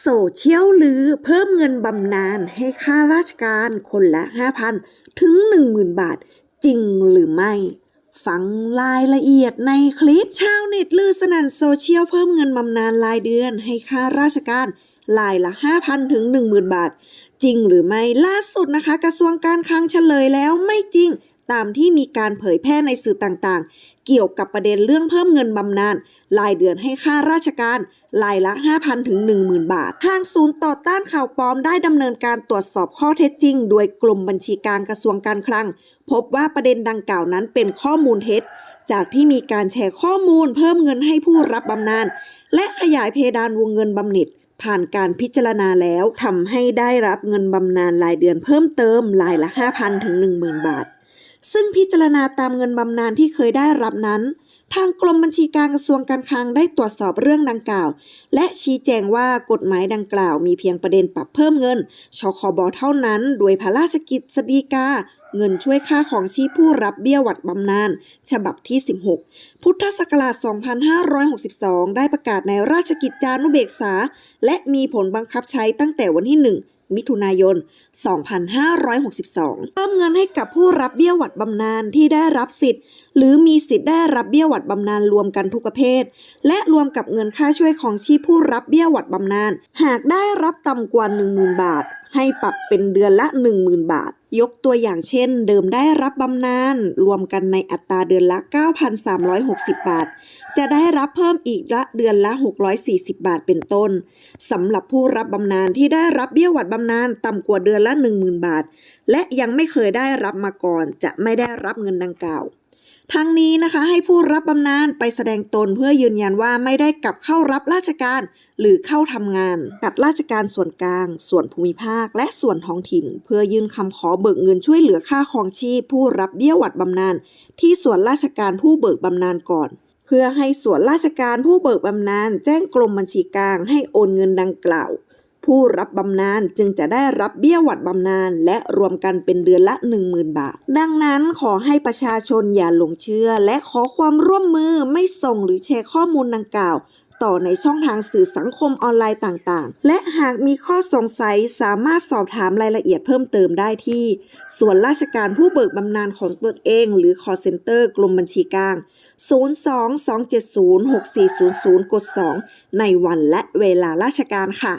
โซเชียลลือเพิ่มเงินบำนาญให้ข้าราชการคนละ 5,000 ถึง 10,000 บาท จริงหรือไม่ ฟังรายละเอียดในคลิปชาวเน็ตลือสนั่นโซเชียลเพิ่มเงินบำนาญรายเดือนให้ข้าราชการรายละ 5,000 ถึง 10,000 บาท จริงหรือไม่ล่าสุดนะคะ กระทรวงการคลังเฉลยแล้วไม่จริงตามที่มีการเผยแพร่ในสื่อต่างเกี่ยวกับประเด็นเรื่องเพิ่มเงินบำนาญรายเดือนให้ข้าราชการรายละ 5,000 ถึง 10,000 บาท ทางศูนย์ต่อต้านข่าวปลอมได้ดำเนินการตรวจสอบข้อเท็จจริง โดยกลุ่มบัญชีการกระทรวงการคลัง พบว่าประเด็นดังกล่าวนั้นเป็นข้อมูลเท็จ จากที่มีการแชร์ข้อมูลเพิ่มเงินให้ผู้รับบำนาญและขยายเพดานวงเงินบำเหน็จผ่านการพิจารณาแล้วทำให้ได้รับเงินบำนาญรายเดือนเพิ่มเติมรายละ 5,000 ถึง 10,000 บาท ซึ่งพิจารณาตามเงินบำนาญที่เคยได้รับนั้น ทางกรมบัญชีการกระทรวงการคลังได้ตรวจสอบเรื่องดังกล่าว และชี้แจงว่ากฎหมายดังกล่าว มีเพียงประเด็นปรับเพิ่มเงินชคบเท่านั้น โดยพระราชกิจสฎีกาเงินช่วยค่าของชีพผู้รับเบี้ยหวัดบำนาญฉบับที่ 16 พุทธศักราช 2562 ได้ประกาศในราชกิจจานุเบกษา และมีผลบังคับใช้ตั้งแต่วันที่ 1 มิถุนายน 2562 เพิ่มเงินให้กับผู้รับเบี้ยหวัดบำนาญที่ได้รับสิทธิ์ หรือมีสิทธิ์ได้รับเบี้ยหวัดบำนาญรวมกันทุกประเภท และรวมกับเงินค่าช่วยของชีพผู้รับเบี้ยหวัดบำนาญหากได้รับต่ำกว่า 10,000 บาท ให้ปรับเป็นเดือนละ 10,000 บาท ยกตัวอย่างเช่น เดิมได้รับบำนาญรวมกันในอัตราเดือนละ 9,360 บาท จะได้รับเพิ่มอีกละเดือนละ 640 บาทเป็นต้นสำหรับผู้รับบำนาญที่ได้รับเบี้ยหวัดบำนาญต่ำกว่าเดือนละ 10,000 บาท และยังไม่เคยได้รับมาก่อน จะไม่ได้รับเงินดังกล่าว ทั้งนี้นะคะให้ผู้รับบำนาญไปแสดงตนเพื่อยืนยันว่าไม่ได้กลับเข้ารับราชการ หรือเข้าทำงานกับราชการส่วนกลาง ส่วนภูมิภาค และส่วนท้องถิ่น เพื่อยื่นคำขอเบิกเงินช่วยเหลือค่าครองชีพ ผู้รับเบี้ยหวัดบำนาญที่ส่วนราชการผู้เบิกบำนาญก่อน เพื่อให้ส่วนราชการผู้เบิกบำนาญแจ้งกรมบัญชีกลางให้โอนเงินดังกล่าว ผู้รับบำนาญจึงจะได้รับเบี้ยหวัดบำนาญและรวมกันเป็นเดือนละ 10,000 บาท ดังนั้นขอให้ประชาชนอย่าหลงเชื่อ และขอความร่วมมือไม่ส่งหรือแชร์ข้อมูลดังกล่าว ต่อในช่องทางสื่อสังคมออนไลน์ต่างๆ และหากมีข้อสงสัยสามารถสอบถามรายละเอียดเพิ่มเติมได้ที่ ส่วนราชการผู้เบิกบำนาญของตนเอง หรือ call center กรมบัญชีกลาง02-270-6400กด2ในวันและเวลาราชการค่ะ